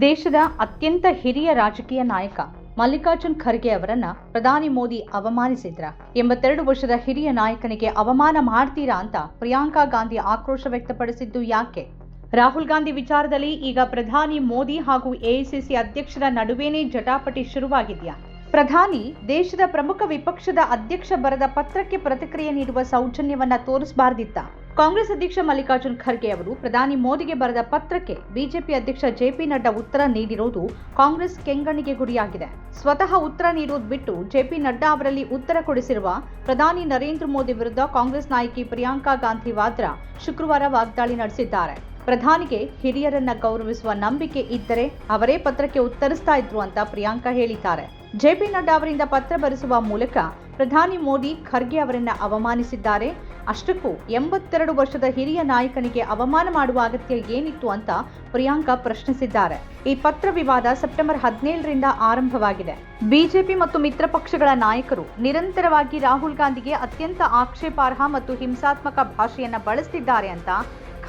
ದೇಶದ ಅತ್ಯಂತ ಹಿರಿಯ ರಾಜಕೀಯ ನಾಯಕ ಮಲ್ಲಿಕಾರ್ಜುನ್ ಖರ್ಗೆ ಅವರನ್ನ ಪ್ರಧಾನಿ ಮೋದಿ ಅವಮಾನಿಸಿದ್ರ. ಎಂಬತ್ತೆರಡು ವರ್ಷದ ಹಿರಿಯ ನಾಯಕನಿಗೆ ಅವಮಾನ ಮಾಡ್ತೀರಾ ಅಂತ ಪ್ರಿಯಾಂಕಾ ಗಾಂಧಿ ಆಕ್ರೋಶ ವ್ಯಕ್ತಪಡಿಸಿದ್ದು ಯಾಕೆ? ರಾಹುಲ್ ಗಾಂಧಿ ವಿಚಾರದಲ್ಲಿ ಈಗ ಪ್ರಧಾನಿ ಮೋದಿ ಹಾಗೂ ಎಐಸಿಸಿ ಅಧ್ಯಕ್ಷರ ನಡುವೆನೇ ಜಟಾಪಟಿ ಶುರುವಾಗಿದೆಯಾ? ಪ್ರಧಾನಿ ದೇಶದ ಪ್ರಮುಖ ವಿಪಕ್ಷದ ಅಧ್ಯಕ್ಷ ಬರೆದ ಪತ್ರಕ್ಕೆ ಪ್ರತಿಕ್ರಿಯೆ ನೀಡುವ ಸೌಜನ್ಯವನ್ನ ತೋರಿಸಬಾರ್ದಿತ್ತ? ಕಾಂಗ್ರೆಸ್ ಅಧ್ಯಕ್ಷ ಮಲ್ಲಿಕಾರ್ಜುನ್ ಖರ್ಗೆ ಅವರು ಪ್ರಧಾನಿ ಮೋದಿಗೆ ಬರೆದ ಪತ್ರಕ್ಕೆ ಬಿಜೆಪಿ ಅಧ್ಯಕ್ಷ ಜೆಪಿ ನಡ್ಡಾ ಉತ್ತರ ನೀಡಿರುವುದು ಕಾಂಗ್ರೆಸ್ ಕೆಂಗಣ್ಣಿಗೆ ಗುರಿಯಾಗಿದೆ. ಸ್ವತಃ ಉತ್ತರ ನೀಡುವುದು ಬಿಟ್ಟು ಜೆಪಿ ನಡ್ಡಾ ಅವರಲ್ಲಿ ಉತ್ತರ ಕೊಡಿಸಿರುವ ಪ್ರಧಾನಿ ನರೇಂದ್ರ ಮೋದಿ ವಿರುದ್ಧ ಕಾಂಗ್ರೆಸ್ ನಾಯಕಿ ಪ್ರಿಯಾಂಕಾ ಗಾಂಧಿ ವಾದ್ರಾ ಶುಕ್ರವಾರ ವಾಗ್ದಾಳಿ ನಡೆಸಿದ್ದಾರೆ. ಪ್ರಧಾನಿಗೆ ಹಿರಿಯರನ್ನ ಗೌರವಿಸುವ ನಂಬಿಕೆ ಇದ್ದರೆ ಅವರೇ ಪತ್ರಕ್ಕೆ ಉತ್ತರಿಸ್ತಾ ಇದ್ರು ಅಂತ ಪ್ರಿಯಾಂಕಾ ಹೇಳಿದ್ದಾರೆ. ಜೆಪಿ ನಡ್ಡಾ ಅವರಿಂದ ಪತ್ರ ಬರೆಸುವ ಮೂಲಕ ಪ್ರಧಾನಿ ಮೋದಿ ಖರ್ಗೆ ಅವರನ್ನ ಅವಮಾನಿಸಿದ್ದಾರೆ. ಅಷ್ಟಕ್ಕೂ ಎಂಬತ್ತೆರಡು ವರ್ಷದ ಹಿರಿಯ ನಾಯಕನಿಗೆ ಅವಮಾನ ಮಾಡುವ ಅಗತ್ಯ ಏನಿತ್ತು ಅಂತ ಪ್ರಿಯಾಂಕಾ ಪ್ರಶ್ನಿಸಿದ್ದಾರೆ. ಈ ಪತ್ರ ವಿವಾದ ಸೆಪ್ಟೆಂಬರ್ ಹದಿನೇಳರಿಂದ ಆರಂಭವಾಗಿದೆ. ಬಿಜೆಪಿ ಮತ್ತು ಮಿತ್ರ ಪಕ್ಷಗಳ ನಾಯಕರು ನಿರಂತರವಾಗಿ ರಾಹುಲ್ ಗಾಂಧಿಗೆ ಅತ್ಯಂತ ಆಕ್ಷೇಪಾರ್ಹ ಮತ್ತು ಹಿಂಸಾತ್ಮಕ ಭಾಷೆಯನ್ನ ಬಳಸ್ತಿದ್ದಾರೆ ಅಂತ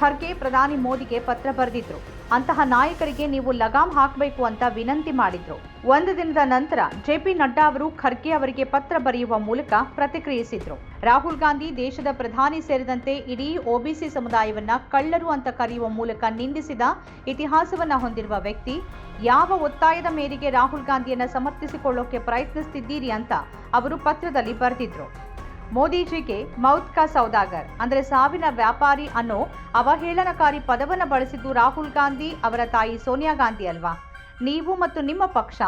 ಖರ್ಗೆ ಪ್ರಧಾನಿ ಮೋದಿಗೆ ಪತ್ರ ಬರೆದಿದ್ರು. ಅಂತಹ ನಾಯಕರಿಗೆ ನೀವು ಲಗಾಮ್ ಹಾಕಬೇಕು ಅಂತ ವಿನಂತಿ ಮಾಡಿದ್ರು. ಒಂದು ದಿನದ ನಂತರ ಜೆ ಪಿ ನಡ್ಡಾ ಅವರು ಖರ್ಗೆ ಅವರಿಗೆ ಪತ್ರ ಬರೆಯುವ ಮೂಲಕ ಪ್ರತಿಕ್ರಿಯಿಸಿದ್ರು. ರಾಹುಲ್ ಗಾಂಧಿ ದೇಶದ ಪ್ರಧಾನಿ ಸೇರಿದಂತೆ ಇಡೀ ಒಬಿಸಿ ಸಮುದಾಯವನ್ನ ಕಳ್ಳರು ಅಂತ ಕರೆಯುವ ಮೂಲಕ ನಿಂದಿಸಿದ, ಇತಿಹಾಸವನ್ನ ಹೊಂದಿರುವ ವ್ಯಕ್ತಿ, ಯಾವ ಒತ್ತಾಯದ ಮೇರೆಗೆ ರಾಹುಲ್ ಗಾಂಧಿಯನ್ನ ಸಮರ್ಥಿಸಿಕೊಳ್ಳೋಕೆ ಪ್ರಯತ್ನಿಸ್ತಿದ್ದೀರಿ ಅಂತ ಅವರು ಪತ್ರದಲ್ಲಿ ಬರೆದಿದ್ರು. ಮೋದಿಜಿಗೆ ಮೌತ್ ಕಾ ಸೌದಾಗರ್. ಅಂದ್ರೆ ಸಾವಿನ ವ್ಯಾಪಾರಿ ಅನ್ನೋ ಅವಹೇಳನಕಾರಿ ಪದವನ್ನು ಬಳಸಿದ್ದು ರಾಹುಲ್ ಗಾಂಧಿ, ಅವರ ತಾಯಿ ಸೋನಿಯಾ ಗಾಂಧಿ ಅಲ್ವಾ? ನೀವು ಮತ್ತು ನಿಮ್ಮ ಪಕ್ಷ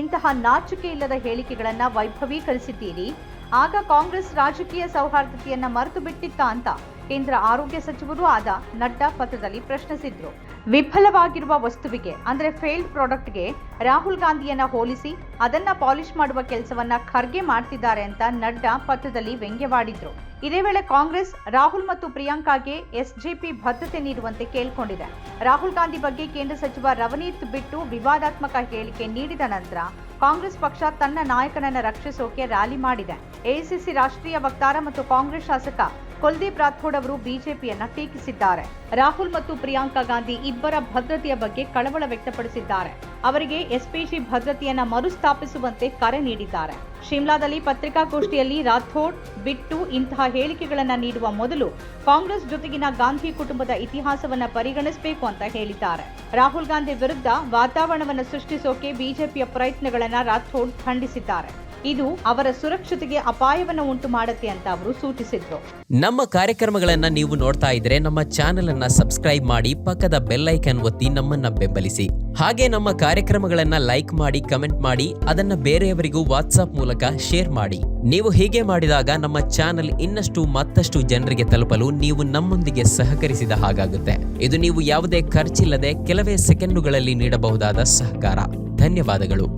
ಇಂತಹ ನಾಚಿಕೆ ಇಲ್ಲದ ಹೇಳಿಕೆಗಳನ್ನು ವೈಭವೀಕರಿಸಿದ್ದೀರಿ. ಆಗ ಕಾಂಗ್ರೆಸ್ ರಾಜಕೀಯ ಸೌಹಾರ್ದತೆಯನ್ನ ಮರೆತು ಬಿಟ್ಟಿತ್ತ ಅಂತ ಕೇಂದ್ರ ಆರೋಗ್ಯ ಸಚಿವರು ಆದ ನಡ್ಡಾ ಪತ್ರದಲ್ಲಿ ಪ್ರಶ್ನಿಸಿದ್ರು. ವಿಫಲವಾಗಿರುವ ವಸ್ತುವಿಗೆ, ಅಂದ್ರೆ ಫೇಲ್ಡ್ ಪ್ರಾಡಕ್ಟ್ಗೆ ರಾಹುಲ್ ಗಾಂಧಿಯನ್ನ ಹೋಲಿಸಿ ಅದನ್ನ ಪಾಲಿಶ್ ಮಾಡುವ ಕೆಲಸವನ್ನ ಖರ್ಗೆ ಮಾಡ್ತಿದ್ದಾರೆ ಅಂತ ನಡ್ಡಾ ಪತ್ರದಲ್ಲಿ ವ್ಯಂಗ್ಯವಾಡಿದ್ರು. ಇದೇ ವೇಳೆ ಕಾಂಗ್ರೆಸ್ ರಾಹುಲ್ ಮತ್ತು ಪ್ರಿಯಾಂಕಾಗೆ ಎಸ್ಜೆಪಿ ಭದ್ರತೆ ನೀಡುವಂತೆ ಕೇಳಿಕೊಂಡಿದೆ. ರಾಹುಲ್ ಗಾಂಧಿ ಬಗ್ಗೆ ಕೇಂದ್ರ ಸಚಿವ ರವನೀತ್ ಬಿಟ್ಟು ವಿವಾದಾತ್ಮಕ ಹೇಳಿಕೆ ನೀಡಿದ ನಂತರ ಕಾಂಗ್ರೆಸ್ ಪಕ್ಷ ತನ್ನ ನಾಯಕನನ್ನ ರಕ್ಷಿಸೋಕೆ ರ್ಯಾಲಿ ಮಾಡಿದೆ. ಎಐಸಿಸಿ ರಾಷ್ಟ್ರೀಯ ವಕ್ತಾರ ಮತ್ತು ಕಾಂಗ್ರೆಸ್ ಶಾಸಕ ಕುಲ್ದೀಪ್ ರಾಥೋಡ್ ಅವರು ಬಿಜೆಪಿಯನ್ನ ಟೀಕಿಸಿದ್ದಾರೆ. ರಾಹುಲ್ ಮತ್ತು ಪ್ರಿಯಾಂಕಾ ಗಾಂಧಿ ಇಬ್ಬರ ಭದ್ರತೆಯ ಬಗ್ಗೆ ಕಳವಳ ವ್ಯಕ್ತಪಡಿಸಿದ್ದಾರೆ. ಅವರಿಗೆ ಎಸ್ಪಿಜಿ ಭದ್ರತೆಯನ್ನ ಮರುಸ್ಥಾಪಿಸುವಂತೆ ಕರೆ ನೀಡಿದ್ದಾರೆ. ಶಿಮ್ಲಾದಲ್ಲಿ ಪತ್ರಿಕಾಗೋಷ್ಠಿಯಲ್ಲಿ ರಾಥೋಡ್, ಬಿಟ್ಟು ಇಂತಹ ಹೇಳಿಕೆಗಳನ್ನು ನೀಡುವ ಮೊದಲು ಕಾಂಗ್ರೆಸ್ ಜೊತೆಗಿನ ಗಾಂಧಿ ಕುಟುಂಬದ ಇತಿಹಾಸವನ್ನ ಪರಿಗಣಿಸಬೇಕು ಅಂತ ಹೇಳಿದ್ದಾರೆ. ರಾಹುಲ್ ಗಾಂಧಿ ವಿರುದ್ಧ ವಾತಾವರಣವನ್ನು ಸೃಷ್ಟಿಸೋಕೆ ಬಿಜೆಪಿಯ ಪ್ರಯತ್ನಗಳನ್ನ ರಾಥೋಡ್ ಖಂಡಿಸಿದ್ದಾರೆ. ಇದು ಅವರ ಸುರಕ್ಷತೆಗೆ ಅಪಾಯವನ್ನು ಉಂಟು ಮಾಡುತ್ತೆ ಅಂತ ಅವರು ಸೂಚಿಸಿದ್ರು. ನಮ್ಮ ಕಾರ್ಯಕ್ರಮಗಳನ್ನ ನೀವು ನೋಡ್ತಾ ಇದ್ರೆ ನಮ್ಮ ಚಾನೆಲ್ ಅನ್ನ ಸಬ್ಸ್ಕ್ರೈಬ್ ಮಾಡಿ ಪಕ್ಕದ ಬೆಲ್ ಐಕನ್ ಒತ್ತಿ ನಮ್ಮನ್ನ ಬೆಂಬಲಿಸಿ. ಹಾಗೆ ನಮ್ಮ ಕಾರ್ಯಕ್ರಮಗಳನ್ನ ಲೈಕ್ ಮಾಡಿ, ಕಮೆಂಟ್ ಮಾಡಿ, ಅದನ್ನ ಬೇರೆಯವರಿಗೂ ವಾಟ್ಸ್ಆಪ್ ಮೂಲಕ ಶೇರ್ ಮಾಡಿ. ನೀವು ಹೀಗೆ ಮಾಡಿದಾಗ ನಮ್ಮ ಚಾನೆಲ್ ಇನ್ನಷ್ಟು ಮತ್ತಷ್ಟು ಜನರಿಗೆ ತಲುಪಲು ನೀವು ನಮ್ಮೊಂದಿಗೆ ಸಹಕರಿಸಿದ ಹಾಗಾಗುತ್ತೆ. ಇದು ನೀವು ಯಾವುದೇ ಖರ್ಚಿಲ್ಲದೆ ಕೆಲವೇ ಸೆಕೆಂಡುಗಳಲ್ಲಿ ನೀಡಬಹುದಾದ ಸಹಕಾರ. ಧನ್ಯವಾದಗಳು.